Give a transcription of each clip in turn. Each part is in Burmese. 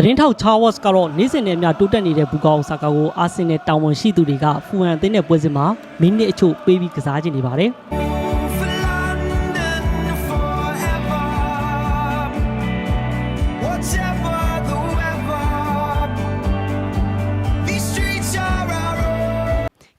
သတင်းထောက် Charles ကတော့နေ့စဉ်နဲ့အမျှတိုးတက်နေတဲ့ဘူကာအိုဆာကာကိုအာဆင်နယ်တာဝန်ရှိသူတွေကဖူဟန်အသင်းနဲ့ပွဲစဉ်မှာမိနစ်အချို့ပေးပြီးကစားခြင်းနေပါတယ်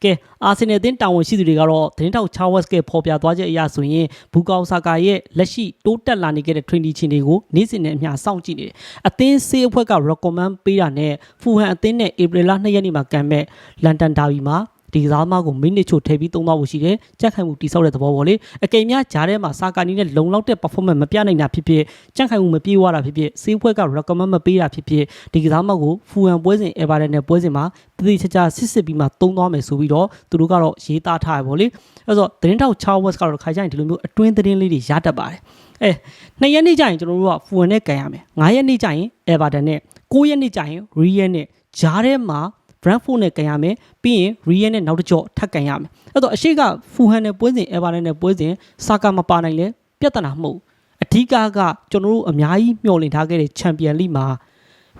ကဲအာဆင်နယ်အသင်းတာဝန်ရှိသူတွေကတော့သတင်းထောက် Charles ကဖော်ပြသွားချက်အရဆိုရင်ဘူကာအိုဆာကာရဲ့လက်ရှိတိုးတက်လာနေခဲ့တဲ့ training ချင်းတွေကိုနေ့စဉ်နဲ့အမျှစောင့်ကြည့်နေတယ်။အသင်းဆေးအဖွဲ့က recommend ပေးတာနဲ့ဖူဟန်အသင်းနဲ့ဧပြီလ2ရက်နေ့မှာကံမဲ့လန်ဒန်ဒါဘီမှာ ဒီကစားသမားကိုမိနစ်ချို့ထည့်ပြီးသုံးသွားဖို့ရှိတယ်။ကြက်ခိုင်မှုတိစောက်တဲ့သဘောပေါ့လေ။အကယ်များဂျားထဲမှာစာကာနီနဲ့လုံလောက်တဲ့ performance မပြနိုင်တာဖြစ်ဖြစ်ကြက်ခိုင်မှုမပြေးသွားတာဖြစ်ဖြစ်စေးဖွဲ့က recommend မပေးတာဖြစ်ဖြစ်ဒီကစားသမားကိုဖူဟန်ပွဲစဉ် Everton နဲ့ပွဲစဉ်မှာတတိချာချာစစ်စစ်ပြီးမှသုံးသွားမယ်ဆိုပြီးတော့သူတို့ကတော့ရေးသားထားရပေါ့လေ။အဲဆိုတော့သတင်းထောက် Charles ကတော့ခါကြရင်ဒီလိုမျိုးအတွင်းသတင်းလေးတွေရတတ်ပါတယ်။အဲနှစ်ရက်နေ့ကျရင်ကျွန်တော်တို့ကဖူဟန်နဲ့ကန်ရမယ်။9ရက်နေ့ကျရင် Everton နဲ့9ရက်နေ့ကျရင် Real နဲ့ဂျားထဲမှာ Brentford နဲ့ကန်ရမယ်ပြီးရင် Real နဲ့နောက်တစ်ကြော့ထပ်ကန်ရမယ်အဲ့တော့အရှိကဖူဟန်နဲ့ပွဲစဉ် Everton နဲ့ပွဲစဉ်စာကာမပါနိုင်လဲပြဿနာမဟုတ်ဘူးအဓိကကကျွန်တော်တို့အများကြီးမျှော်လင့်ထားခဲ့တဲ့ Champion League မှာ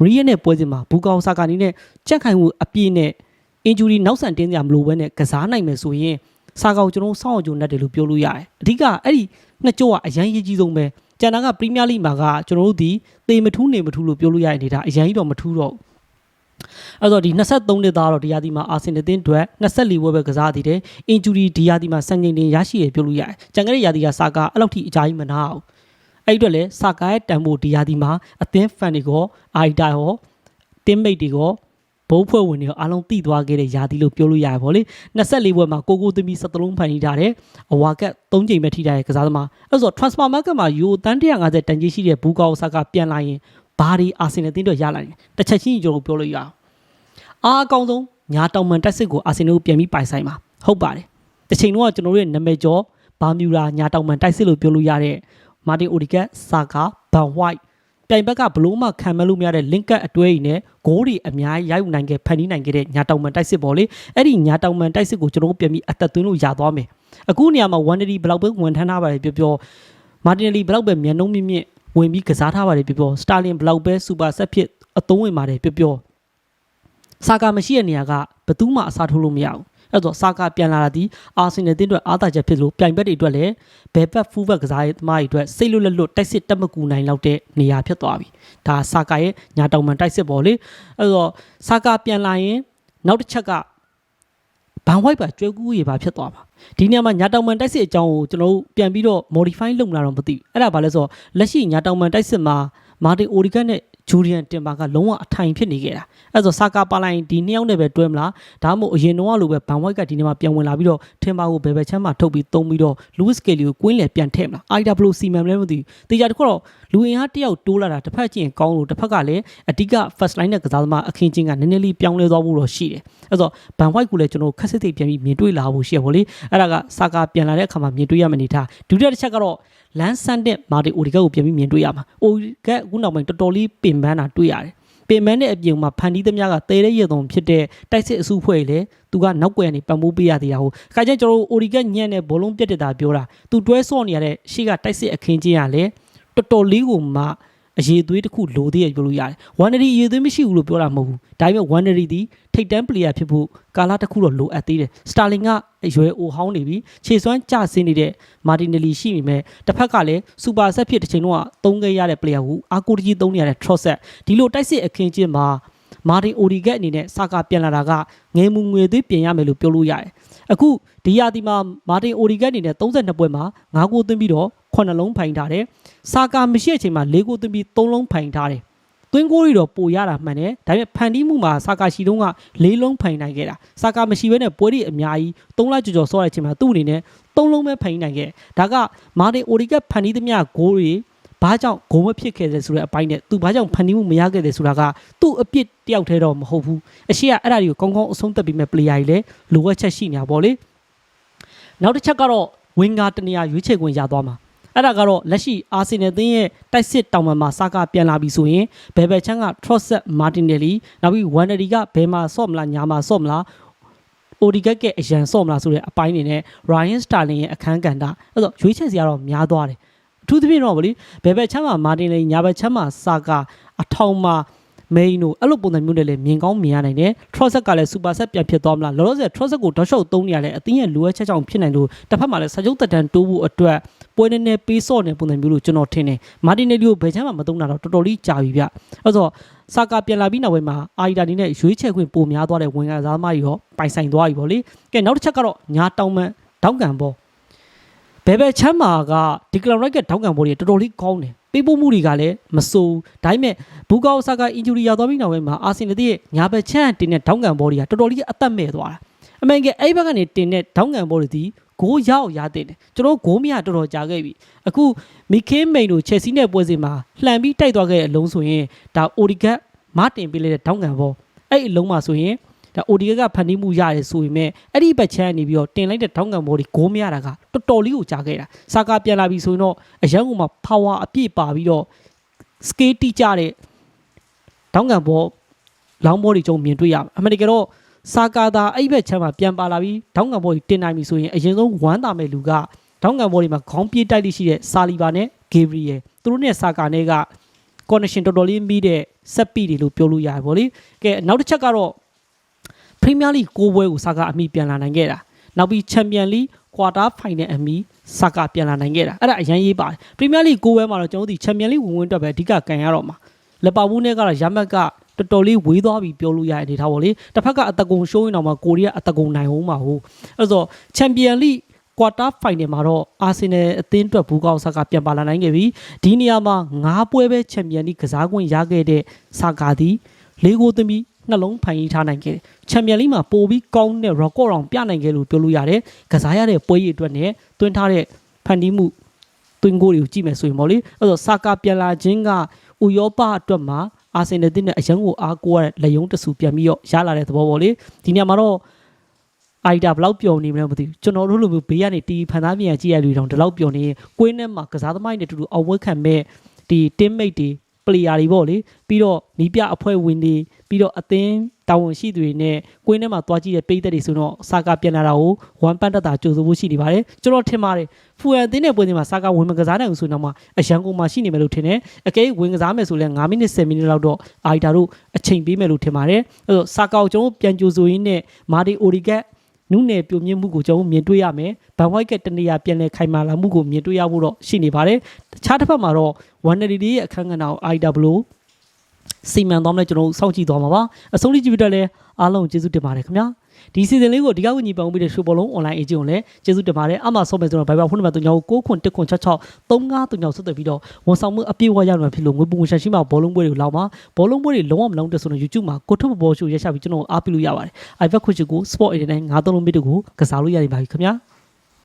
Real နဲ့ပွဲစဉ်မှာဘူကောင်စာကာနီနဲ့ကြက်ခိုင်မှုအပြည့်နဲ့ injury နောက်ဆန်တင်းကြမလို့ဘဲနဲ့ကစားနိုင်မယ်ဆိုရင်စာကောင်ကျွန်တော်တို့စောင့်အောင်ကြုံတတ်တယ်လို့ပြောလို့ရတယ်အဓိကအဲ့ဒီနှစ်ကြော့ကအရန်ရေးကြီးဆုံးပဲကျန်တာက Premier League မှာကကျွန်တော်တို့ဒီသေမထူးနေမထူးလို့ပြောလို့ရတဲ့အနေဒါအရန်ကြီးတော့မထူးတော့ဘူး အဲ့တော့ဒီ23နှစ်သားတော့ဒီယာဒီမှာအာဆင်နယ်တင်းအတွက်24ဝက်ပဲကစားသေးတယ်။ injury ဒီယာဒီမှာစံချိန်တင်ရရှိရပြောလို့ရတယ်။ကြံခဲ့တဲ့ယာဒီကစာကာအဲ့လောက်ထိအကြိုင်းမနာအောင်။အဲ့ဒီအတွက်လဲစာကာရဲ့တန်ဖိုးဒီယာဒီမှာအသင်းဖန်တွေကအာရီတာဟောတင်းမိတ်တွေကဘုံဖွဲ့ဝင်တွေအားလုံးတည်သွားခဲ့တဲ့ယာဒီလို့ပြောလို့ရတယ်ဗောလေ24ဘွဲ့မှာကိုကိုသမီး73လုံးဖန်နေထားတယ်အဝါကတ်3ချိန်ပဲထိထားတဲ့ကစားသမားအဲ့ဆို transfer market မှာယူတန်း150တန်ကြီးရှိတဲ့ဘူကောဆာကပြန်လာရင် ဘာဒီအာဆင်နယ်တင်းအတွက်ရလာတယ်တစ်ချက်ချင်းကျွန်တော်ပြောလို့ရအောင်အားအကောင်းဆုံးညာတောင်မန်တက်စစ်ကိုအာဆင်နယ်ကိုပြန်ပြီးပိုင်ဆိုင်ပါဟုတ်ပါတယ်တစ်ချိန်တော့ကျွန်တော်တို့ရဲ့နာမည်ကျော်ဘာမြူရာညာတောင်မန်တိုက်စစ်လို့ပြောလို့ရတဲ့မာတင်အိုဒီကတ်ဆာကာဘန်ဝိုက်ပြိုင်ဘက်ကဘလို့မှခံမလို့မရတဲ့ link ကတ်အတွဲကြီးနဲ့ဂိုးတွေအများကြီးရိုက်နိုင်ခဲ့ဖန်တီးနိုင်ခဲ့တဲ့ညာတောင်မန်တိုက်စစ်ပေါ့လေအဲ့ဒီညာတောင်မန်တိုက်စစ်ကိုကျွန်တော်တို့ပြန်ပြီးအသက်သွင်းလို့ရသွားမယ်အခုနေရာမှာဝန်ဒရီဘလောက်ပဲဝန်ထမ်းထားပါတယ်ပြောပြောမာတင်လီဘလောက်ပဲမြန်နှုံးမြင့်မြင့် ဝင်ပြီးကစားထားပါတယ်ပြောပြောစတာလင်ဘလောက်ပဲစူပါဆက်ဖြစ်အသုံးဝင်ပါတယ်ပြောပြောစာကာမရှိတဲ့နေရာကဘယ်သူမှအစားထိုးလို့မရဘူးအဲ့တော့စာကာပြန်လာတာဒီအာဆင်နယ်တင်းအတွက်အားသာချက်ဖြစ်လို့ပြိုင်ဘက်တွေအတွက်လည်းဘယ်ဘက်ဖူးဘက်ကစားရေးသမားတွေအတွက်စိတ်လွတ်လပ်လွတ်တိုက်စစ်တက်မကူနိုင်လောက်တဲ့နေရာဖြစ်သွားပြီဒါစာကာရဲ့ညာတောင်မန်တိုက်စစ်ပေါ်လေအဲ့တော့စာကာပြန်လာရင်နောက်တစ်ချက်က ဘန်ဝိုက်ပါကျွဲကူးရေပါဖြစ်သွားပါဒီနေရာမှာညာတောင်မန်တိုက်စစ်အကြောင်းကိုကျွန်တော်တို့ပြန်ပြီးတော့ modify လုပ်လာတော့မသိဘူးအဲ့ဒါဘာလဲဆိုတော့လက်ရှိညာတောင်မန်တိုက်စစ်မှာမာတင်အိုဒီဂတ်နဲ့ ဂျူရီယန်တင်ပါကလုံးဝအထိုင်ဖြစ်နေခဲ့တာအဲ့ဆိုစာကာပါလိုင်းဒီနှစ်ယောက်နဲ့ပဲတွဲမလားဒါမှမဟုတ်အရင်တော့လိုပဲဘန်ဝိုက်ကဒီနေ့မှာပြန်ဝင်လာပြီးတော့ထင်ပါကိုဘယ်ဘက်ချမ်းမှာထုတ်ပြီးသုံးပြီးတော့လူးစ်ကေလီကိုကွင်းလေပြန်ထည့်မလားအိုက်ဒါဘလို့စီမံမလဲမသိဘူးတေချာတခုတော့လူအင်အားတစ်ယောက်တိုးလာတာတစ်ဖက်ကျရင်ကောင်းလို့တစ်ဖက်ကလည်းအဓိက first line နဲ့ကစားသမားအခင်းချင်းကနည်းနည်းလေးပြောင်းလဲသွားဖို့တော့ရှိတယ်အဲ့ဆိုဘန်ဝိုက်ကိုလည်းကျွန်တော်ခက်စစ်သိပ်ပြန်ပြီးမြင်တွေ့လာဖို့ရှိရပါလေအဲ့ဒါကစာကာပြန်လာတဲ့အခါမှာမြင်တွေ့ရမယ့်အနေထားဒုတိယတစ်ချက်ကတော့လန်ဆန်တဲ့မာတီအိုဒီကတ်ကိုပြန်ပြီးမြင်တွေ့ရမှာအိုဒီကတ်အခုနောက်ပိုင်းတော်တော်လေးပင်ပန်းတာတွေ့ရတယ်ပင်မန်းတဲ့အပြင်မှာဖန်တီးသမျှကတဲတဲ့ရည်သွန်ဖြစ်တဲ့တိုက်စစ်အစုဖွဲ့လေသူကနောက်ွယ်ကနေပံ့ပိုးပေးရသေးတာဟုတ်ခါကျကျွန်တော်တို့အိုဒီကညံ့တဲ့ဘောလုံးပြက်တက်တာပြောတာသူတွဲဆော့နေရတဲ့ရှေ့ကတိုက်စစ်အခင်းချင်းရလေတော်တော်လေးကိုမှ အရေးသွေးတစ်ခုလိုသေးရပြောလို့ရတယ်ဝမ်နရီအရေးသွေးမရှိဘူးလို့ပြောတာမဟုတ်ဘူးဒါပေမဲ့ဝမ်နရီဒီထိတ်တန်းပလေယာဖြစ်ဖို့ကာလာတစ်ခုတော့လိုအပ်သေးတယ်စတာလင်ကအရွယ်အိုဟောင်းနေပြီခြေစွမ်းကျဆင်းနေတဲ့မာတင်နယ်လီရှိနေမဲ့တစ်ဖက်ကလည်းစူပါဆက်ဖြစ်တစ်ချိန်လုံးကသုံးခဲ့ရတဲ့ပလေယာကိုအာကိုတကြီးသုံးနေရတဲ့ trot ဒီလိုတိုက်စစ်အခင်းချင်းမှာမာတင်အိုဒီဂက်အနေနဲ့စာကာပြန်လာတာကငယ်မှုငွေသွေးပြင်ရမယ်လို့ပြောလို့ရတယ်အခုဒီယာဒီမှာမာတင်အိုဒီဂက်အနေနဲ့32ပွဲမှာ9ဂိုးသွင်းပြီးတော့ 9လုံးဖိုင်ထားတယ်စာကာမရှိတဲ့အချိန်မှာ4ဂိုးသွင်းပြီး3လုံးဖိုင်ထားတယ်သွင်းကိုရီတော့ပိုရတာမှန်တယ်ဒါပေမဲ့ဖန်တီးမှုမှာစာကာရှိတုံးက၄လုံးဖိုင်နိုင်ခဲ့တာစာကာမရှိဘဲနဲ့ပွဲတွေအများကြီး၃လကြော်ကြော်ဆော့တဲ့အချိန်မှာသူ့အနေနဲ့၃လုံးပဲဖိုင်နိုင်ခဲ့ဒါကမာတင်အိုဒီကဖန်တီးသမျှဂိုးတွေဘာကြောင့်ဂိုးမဖြစ်ခဲ့တယ်ဆိုတဲ့အပိုင်းနဲ့သူဘာကြောင့်ဖန်တီးမှုမရခဲ့တယ်ဆိုတာကသူ့အပြစ်တယောက်တည်းတော့မဟုတ်ဘူးအရှိကအဲ့ဒါတွေကိုကောင်းကောင်းအဆုံးသတ်ပြီးမဲ့ player တွေလည်းလိုအပ်ချက်ရှိနေတာပေါ့လေနောက်တစ်ချက်ကတော့ဝင်ဂါတနေရာရွေးချယ်ခွင့်ရသွားမှာ အဲ့ဒါကတော့လက်ရှိအာဆင်နယ်သင်းရဲ့တိုက်စစ်တောင်ပံမှာစာကပြန်လာပြီဆိုရင်ဘယ်ဘက်ချမ်းက Trosset Martinelli နောက်ပြီး Wandery ကဘယ်မှာဆော့မလားညာမှာဆော့မလား Odegaard ရဲ့အရန်ဆော့မလားဆိုတဲ့အပိုင်းနေနဲ့ Ryan Sterling ရဲ့အခန်းကဏ္ဍအဲ့တော့ရွေးချယ်စရာတော့များသွားတယ်အထူးသဖြင့်တော့ဗလီဘယ်ဘက်ချမ်းမှာ Martinelli ညာဘက်ချမ်းမှာစာကအထောင်မှာ main တို့အဲ့လိုပုံစံမျိုးနဲ့လည်းမြင်ကောင်းမြင်ရနိုင်တယ် Trozet ကလည်း super set ပြန်ဖြစ်သွားမလားလောလောဆယ် Trozet ကိုတောက်လျှောက်သုံးနေရလဲအသင်းရဲ့လိုအပ်ချက်ကြောင့်ဖြစ်နိုင်လို့တစ်ဖက်မှာလည်းစာချုပ်တက်တန်တိုးဖို့အတွက်ပွဲနေနေပေးစော့နေပုံစံမျိုးလို့ကျွန်တော်ထင်တယ်မာတင်နယ်လီကိုဘယ်ချမ်းမှမသုံးတာတော့တော်တော်လေးကြာပြီဗျအဲ့တော့စာကာပြန်လာပြီးနောက်ပိုင်းမှာအာရီတာဒီနဲ့ရွေးချယ်ခွင့်ပိုများသွားတဲ့ဝင်ကစားသမားတွေရောပိုင်ဆိုင်သွားပြီပေါ့လေကဲနောက်တစ်ချက်ကတော့ညာတောင်မန်တောင်းကန်ဘောဘယ်ဘယ်ချမ်းမာကဒီကလရိုက်ကတောင်းကန်ဘောတွေတော်တော်လေးကောင်းတယ် ပေးပို့မှုတွေကလည်းမစိုးဘူးဒါပေမဲ့ဘူကာအိုဆာကာအင်ဂျူရီရောက်သွားပြီးနောက်ပိုင်းမှာအာဆင်နယ်ရဲ့ညာဘက်ချမ်းတင်တဲ့တောင်းကန်ဘောတွေကတော်တော်လေးအသက်မဲ့သွားတာအမှန်ကအဲ့ဘက်ကနေတင်တဲ့တောင်းကန်ဘောတွေဒီဂိုးရောက်ရတဲ့တယ်ကျွန်တော်ဂိုးမရတော်တော်ကြာခဲ့ပြီအခုမီခင်းမိန်တို့ချက်စီနဲ့ပွဲစဉ်မှာလှန်ပြီးတိုက်သွားခဲ့တဲ့အလုံးဆိုရင်ဒါအိုဒီဂတ်မတင်ပေးလိုက်တဲ့တောင်းကန်ဘောအဲ့အလုံးမှာဆိုရင် ဒါအိုဒီဂတ်ကဖန်တီးမှုရတယ်ဆိုပေမဲ့အဲ့ဒီဘက်ချမ်းနေပြီးတော့တင်လိုက်တဲ့တောင်းကန်ဘောတွေဂိုးမရတာကတော်တော်လေးကိုကြာခဲ့တာစာကာပြန်လာပြီဆိုရင်တော့အရန်ကမှာ power အပြည့်ပါပြီးတော့ scale တိကျတဲ့တောင်းကန်ဘောလောင်းဘောတွေကျုံမြင်တွေ့ရမယ်အမှန်တကယ်တော့စာကာသာအဲ့ဘက်ချမ်းမှာပြန်ပါလာပြီးတောင်းကန်ဘောကြီးတင်နိုင်ပြီဆိုရင်အရင်ဆုံးဝမ်းသာမဲ့လူကတောင်းကန်ဘောတွေမှာခေါင်းပြေးတိုက်လိရှိတဲ့စာလီဘာနဲ့ဂေဘရီယယ်သူတို့နဲ့စာကာနဲ့က connection တော်တော်လေးမိတဲ့ဆက်ပီတွေလို့ပြောလို့ရတယ်ဗောလေကဲနောက်တစ်ချက်ကတော့ Premier League ကိုပွဲကိုစာကာအမိပြန်လာနိုင်ခဲ့တာနောက်ပြီး Champion League quarter final အမိစာကာပြန်လာနိုင်ခဲ့တာအဲ့ဒါအရင်ရေးပါတယ် Premier League ကိုပွဲမှာတော့ကျွန်တော်တို့ဒီ Champion League ဝင်ဝင်အတွက်ပဲအဓိကကန်ရတော့မှာလက်ပါဘူးနဲ့ကတော့ရမက်ကတော်တော်လေးဝေးသွားပြီပြောလို့ရတဲ့အနေထားပေါ့လေတစ်ဖက်ကအတကုံရှိုးရင်တော့မှကိုရီးယားအတကုံနိုင်အောင်မှာဟုတ်အဲ့တော့ Champion League quarter final မှာတော့အာဆင်နယ်အသင်းအတွက်ဘူကောက်ဆာကပြန်ပါလာနိုင်ခဲ့ပြီဒီနေရာမှာ၅ပွဲပဲ Champion League ကစားခွင့်ရခဲ့တဲ့ဆာကာသည်လေးကိုသွင်းပြီး နှလုံးဖန်ကြီးထားနိုင်ခဲ့တယ်ချန်ပီယံလိမှာပိုပြီးကောင်းတဲ့ record အောင်ပြနိုင်ခဲ့လို့ပြောလို့ရတယ်ကစားရတဲ့ပွဲရည်အတွက်နဲ့တွင်းထားတဲ့ဖန်တီးမှုတွင်းကိုတွေကိုကြည့်မယ်ဆိုရင်ပေါ့လေအဲ့တော့ဆာကာပြန်လာခြင်းကဥရောပအတွက်မှာအာဆင်နယ်တင်းနဲ့အရန်ကိုအားကိုးရတဲ့လက်ယုံတဆူပြန်ပြီးတော့ရလာတဲ့သဘောပေါ့လေဒီနေရာမှာတော့အိုက်တာဘယ်လောက်ပျော်နေမလဲမသိဘူးကျွန်တော်တို့လိုမျိုးဘေးကနေတီးဖန်သားပြန်ကြည့်ရလူတောင်ဒီလောက်ပျော်နေရင်ကွင်းထဲမှာကစားသမားတွေနဲ့အတူတူအောင်ဝဲခံမဲ့ဒီ teammate တွေ player တွေပေါ့လေပြီးတော့နီးပြအဖွဲ့ဝင်တွေ ပြီးတော့အသင်းတာဝန်ရှိသူတွေနဲ့ကွင်းထဲမှာတွားကြည့်တဲ့ပိတ်သက်တွေဆိုတော့စာကာပြန်လာတာကိုဝမ်ပန်တက်တာကြိုဆိုဖို့ရှိနေပါတယ်ကျွန်တော်ထင်ပါတယ်ဖူအန်အသင်းနဲ့ပွဲစဉ်မှာစာကာဝင်မကစားနိုင်ဘူးဆိုတော့မှအရန်ကုန်မှာရှိနေမယ်လို့ထင်တယ်အကဲဝင်ကစားမယ်ဆိုလဲ9မိနစ်10မိနစ်လောက်တော့အာရီတာတို့အချိန်ပေးမယ်လို့ထင်ပါတယ်အဲ့တော့စာကာကိုကျွန်တော်ပြန်ကြိုဆိုရင်းနဲ့မာဒီအိုရီကက်နုနယ်ပြုံမြင့်မှုကိုကျွန်တော်မြင်တွေ့ရမယ်။ဘန်ဝိုက်ကတနေရာပြန်လဲခိုင်မာလာမှုကိုမြင်တွေ့ရဖို့တော့ရှိနေပါတယ်။တခြားတစ်ဖက်မှာတော့ဝန်နရီဒီရဲ့အခန်းကဏ္ဍကို IW စီမံသွားမလဲကျွန်တော်တို့စောင့်ကြည့်သွားမှာပါ။အဆုံးထိကြည့်ပြီးတော့လည်းအားလုံးကျေးဇူးတင်ပါတယ်ခင်ဗျာ။ဒီစီဇန်လေးကိုဒီကောက်ကိုညီပန်ပြီးတဲ့ရှိုးဘောလုံး online agent ကိုလည်းကျေးဇူးတင်ပါတယ်။အမှဆုံးမယ်ဆိုတော့ Viber ဖုန်းနံပါတ်39ကို9ခွန်1ခွန်66 3939ဆက်သွယ်ပြီးတော့ဝန်ဆောင်မှုအပြည့်အဝရမှာဖြစ်လို့ငွေပုံရှင်ရှိမှာဘောလုံးပွဲတွေကိုလောက်မှာဘောလုံးပွဲတွေလုံးဝမလုံးတဲ့ဆိုတော့ YouTube မှာကိုထုတ်ဘောရှိုးရရှိပြီးကျွန်တော်အားပေးလို့ရပါတယ်။ iPad ခွင့်ချကို Sport 89 53လုံးမြစ်တို့ကိုကစားလို့ရနေပါပြီခင်ဗျာ။